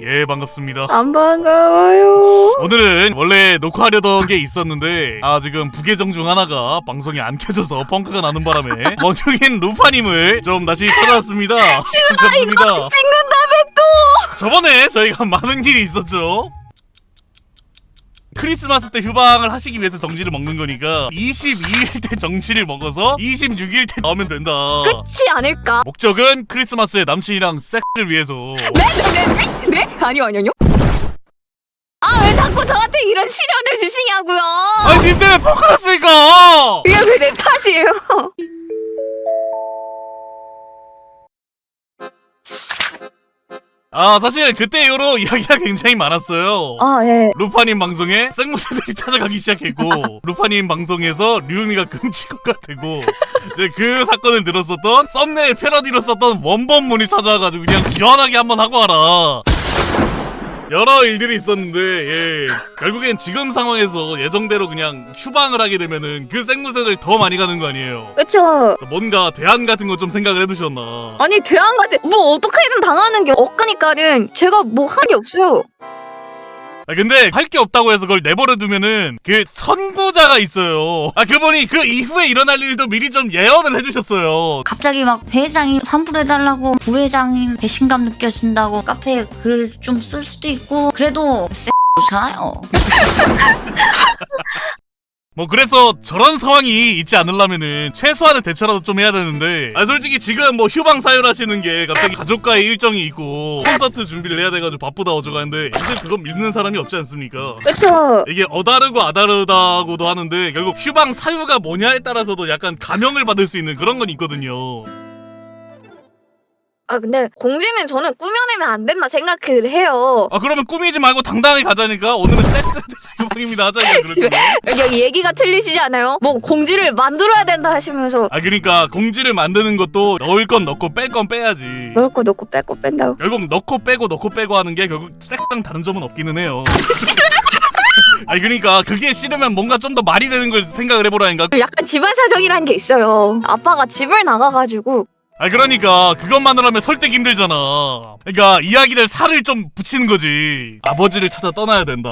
예 반갑습니다 안 반가워요. 오늘은 원래 녹화하려던 게 있었는데 아 지금 부계정 중 하나가 방송이 안 켜져서 펑크가 나는 바람에 멍청인 루파님을 좀 다시 찾아왔습니다 반갑습니다 찍는다며 또. 저번에 저희가 많은 일이 있었죠 크리스마스 때 휴방을 하시기 위해서 정지를 먹는 거니까 22일 때 정지를 먹어서 26일 때 나오면 된다 그렇지 않을까? 목적은 크리스마스에 남친이랑 섹스를 위해서 네 네 네 네? 네? 아니요 아니요 아니요. 아 왜 자꾸 저한테 이런 시련을 주시냐고요? 아니 님 때문에 났으니까 이게 왜 내 탓이에요? 아 사실 그때 이후로 이야기가 굉장히 많았어요 아 예. 루파님 방송에 생무새들이 찾아가기 시작했고 루파님 방송에서 류미가 금치고가 되고 이제 그 사건을 들었었던 썸네일 패러디로 썼던 원본문이 찾아와가지고 그냥 시원하게 한번 하고 와라 여러 일들이 있었는데 예 결국엔 지금 상황에서 예정대로 그냥 휴방을 하게 되면은 그 생무새들 더 많이 가는 거 아니에요 그쵸. 그래서 뭔가 대안 같은 거 좀 생각을 해두셨나 아니 대안 같은 뭐 어떻게든 당하는 게 없으니까는 제가 뭐할게 없어요. 아 근데 할 게 없다고 해서 그걸 내버려 두면은 그 선구자가 있어요. 아 그분이 그 이후에 일어날 일도 미리 좀 예언을 해주셨어요. 갑자기 막 회장이 환불해달라고 부회장이 배신감 느껴진다고 카페에 글을 좀쓸 수도 있고 그래도 쎄잖아요. 뭐 그래서 저런 상황이 있지 않으려면은 최소한의 대처라도 좀 해야 되는데 아 솔직히 지금 뭐 휴방 사유하시는 게 갑자기 가족과의 일정이 있고 콘서트 준비를 해야 돼가지고 바쁘다 어쩌고 하는데 사실 그건 믿는 사람이 없지 않습니까? 그쵸. 이게 어다르고 아다르다고도 하는데 결국 휴방 사유가 뭐냐에 따라서도 약간 감형을 받을 수 있는 그런 건 있거든요. 아 근데 공지는 저는 꾸며내면 안 된다 생각을 해요. 아 그러면 꾸미지 말고 당당하게 가자니까 오늘은 유방입니다 하자니까 집에- 그렇죠 여기 얘기가 틀리시지 않아요? 뭐 공지를 만들어야 된다 하시면서 아 그러니까 공지를 만드는 것도 넣을 건 넣고 뺄 건 빼야지 넣을 거 넣고 뺄 거 뺀다고. 결국 넣고 빼고 넣고 빼고 하는 게 결국 섹스랑 다른 점은 없기는 해요 아니 그러니까 그게 싫으면 뭔가 좀 더 말이 되는 걸 생각을 해보라니까 약간 집안 사정이라는 게 있어요. 아빠가 집을 나가가지고 아 그러니까 그것만으로면 설득 힘들잖아. 그러니까 이야기를 살을 좀 붙이는 거지. 아버지를 찾아 떠나야 된다.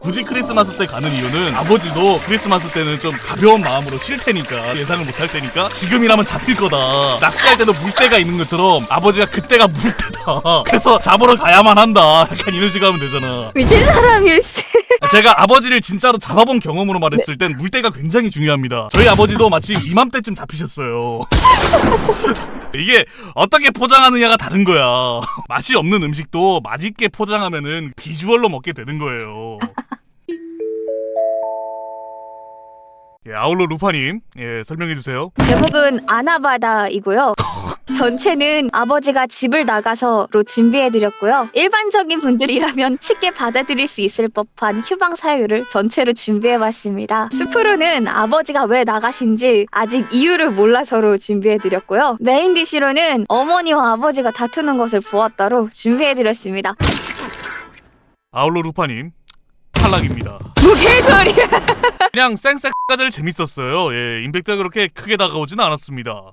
굳이 크리스마스 때 가는 이유는 아버지도 크리스마스 때는 좀 가벼운 마음으로 쉴 테니까 예상을 못 할 테니까 지금이라면 잡힐 거다. 낚시할 때도 물때가 있는 것처럼 아버지가 그때가 물때다. 그래서 잡으러 가야만 한다. 약간 이런 식으로 하면 되잖아. 미친 사람일세. 제가 아버지를 진짜로 잡아본 경험으로 말했을 땐 물때가 굉장히 중요합니다 저희 아버지도 마치 이맘때쯤 잡히셨어요 이게 어떻게 포장하느냐가 다른 거야. 맛이 없는 음식도 맛있게 포장하면은 비주얼로 먹게 되는 거예요. 예, 아울러 루파님, 예, 설명해 주세요. 제목은 아나바다이고요. 전체는 아버지가 집을 나가서로 준비해드렸고요. 일반적인 분들이라면 쉽게 받아들일 수 있을 법한 휴방 사유를 전체로 준비해봤습니다. 스프로는 아버지가 왜 나가신지 아직 이유를 몰라서로 준비해드렸고요. 메인 디시로는 어머니와 아버지가 다투는 것을 보았다로 준비해드렸습니다. 아울러 루파님, 탈락입니다. 뭐 개소리야! 그냥 쌩쌩까지 재밌었어요. 예, 임팩트가 그렇게 크게 다가오진 않았습니다.